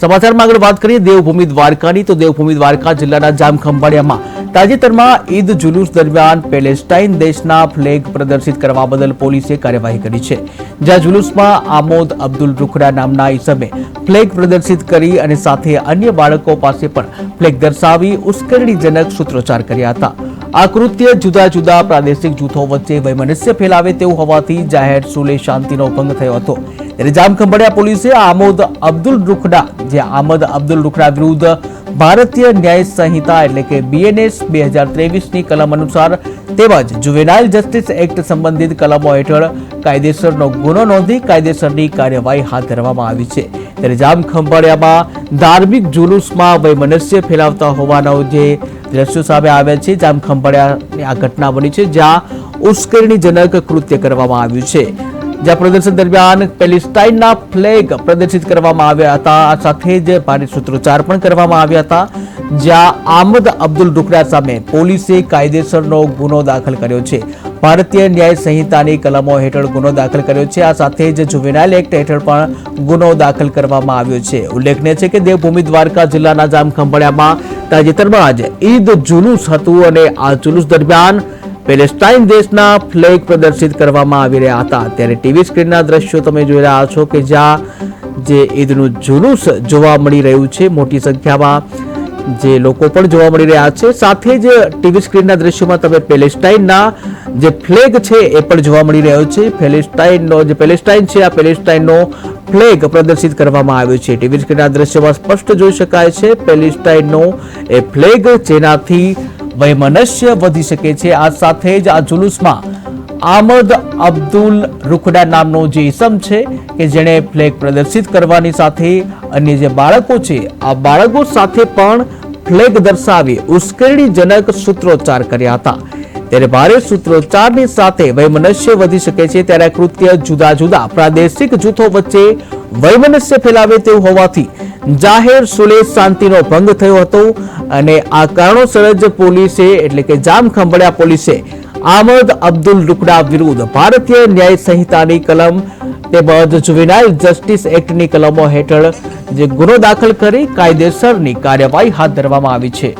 સમાચારમાં આગળ વાત કરીએ, દેવભૂમિ દ્વારકાની. તો દેવભૂમિ દ્વારકા જિલ્લાના જામખંભાળિયામાં તાજેતરમાં ઈદ જુલુસ દરમિયાન પેલેસ્ટાઇન દેશના ફ્લેગ પ્રદર્શિત કરવા બદલ પોલીસે કાર્યવાહી કરી છે. જ્યાં જુલુસમાં આમોદ અબ્દુલ રૂખડા નામના ઈસમે ફ્લેગ પ્રદર્શિત કરી અને સાથે અન્ય બાળકો પાસે પણ ફ્લેગ દર્શાવી ઉશ્કેરણીજનક સૂત્રોચ્ચાર કર્યા હતા. આ કૃત્ય જુદા જુદા પ્રાદેશિક જૂથો વચ્ચે વૈમનસ્ય ફેલાવે તેવું હોવાથી જાહેર સુલે શાંતિનો ભંગ થયો હતો. ત્યારે જામખંભાળિયા પોલીસે આમોદ અબ્દુલ રૂખડા, જે આમદ અબ્દુલ રૂખડા વિરુદ્ધ ભારતીય ન્યાય સંહિતા એટલે કે બીએનએસ બે હજાર ત્રેવીસની કલમ અનુસાર તેમજ જુવેનાઇલ જસ્ટિસ એક્ટ સંબંધિત કલમો હેઠળ કાયદેસરનો ગુનો નોંધી કાયદેસરની કાર્યવાહી હાથ ધરવામાં આવી છે. ત્યારે જામખંભાળિયામાં ધાર્મિક જુલુસમાં વૈમનસ્ય ફેલાવતા હોવાનો જે દ્રશ્યો સામે આવ્યા છે. જામખંભાળિયાની આ ઘટના બની છે, જ્યાં ઉશ્કેરણીજનક કૃત્ય કરવામાં આવ્યું છે. જ્યાં પ્રદર્શન દરમિયાન પેલેસ્ટાઇનના ફ્લેગ પ્રદર્શિત કરવામાં આવ્યા હતા. સાથે જ ભારે સૂત્રોચ્ચાર પણ કરવામાં આવ્યા હતા. જ્યાં આમદ અબ્દુલ ડુકડા સામે પોલીસે કાયદેસરનો ગુનો દાખલ કર્યો છે. ભારતીય ન્યાય સંહિતાની કલમો હેઠળ ગુનો દાખલ કર્યો છે. આ સાથે જ જુવેનાઇલ એક્ટ હેઠળ પણ ગુનો દાખલ કરવામાં આવ્યો છે. ઉલ્લેખનીય છે કે દેવભૂમિ દ્વારકા જિલ્લાના જામખંભાળિયામાં તાજેતરમાં જ ઈદ જુલુસ હતું અને આ જુલુસ દરમિયાન પેલેસ્ટાઇન દેશના ફ્લેગ પ્રદર્શિત કરવામાં આવી રહ્યા હતા. ત્યારે ટીવી સ્ક્રીનના દ્રશ્યો તમે જોઈ રહ્યા છો કે જ્યાં જે ઈદનું જુલુસ જોવા મળી રહ્યું છે. મોટી સંખ્યામાં જે લોકો પણ જોવા મળી રહ્યા છે. સાથે જ ટીવી સ્ક્રીનના દ્રશ્યોમાં તમે પેલેસ્ટાઇનના જે ફ્લેગ છે એ પણ જોવા મળી રહ્યો છે. પેલેસ્ટાઇનનો જે પેલેસ્ટાઇન છે, આ પેલેસ્ટાઇનનો ફ્લેગ પ્રદર્શિત કરવામાં આવ્યો છે. ટીવી સ્ક્રીનના દ્રશ્યમાં સ્પષ્ટ જોઈ શકાય છે પેલેસ્ટાઇનનો એ ફ્લેગ જેનાથી વૈમનસ્ય વધી શકે છે. આ સાથે જ આ જુલુસમાં આમદ અબ્દુલ રૂખડા નામનો જે ઇસમ છે કે જેણે ફ્લેગ પ્રદર્શિત કરવાની સાથે અન્ય જે બાળકો છે, આ બાળકો સાથે પણ ફ્લેગ દર્શાવી ઉશ્કેરણીજનક સૂત્રોચ્ચાર કર્યા હતા. ત્યારે ભારે સૂત્રોચ્ચારની સાથે વૈમનસ્ય વધી શકે છે ત્યારે કૃત્ય જુદા જુદા પ્રાદેશિક જૂથો વચ્ચે વૈમનસ્ય ફેલાવે તેવું હોવાથી જાહેર સુલેહ શાંતિનો ભંગ થયો હતો અને આ કારણોસર જ પોલીસે, એટલે કે જામ ખંભળ્યા પોલીસે આમદ અબ્દુલ રૂકડા વિરુદ્ધ ભારતીય ન્યાય સંહિતાની કલમ તેમજ જુવેનાઇલ જસ્ટિસ એક્ટની કલમો હેઠળ જે ગુનો દાખલ કરી કાયદેસરની કાર્યવાહી હાથ ધરવામાં આવી છે.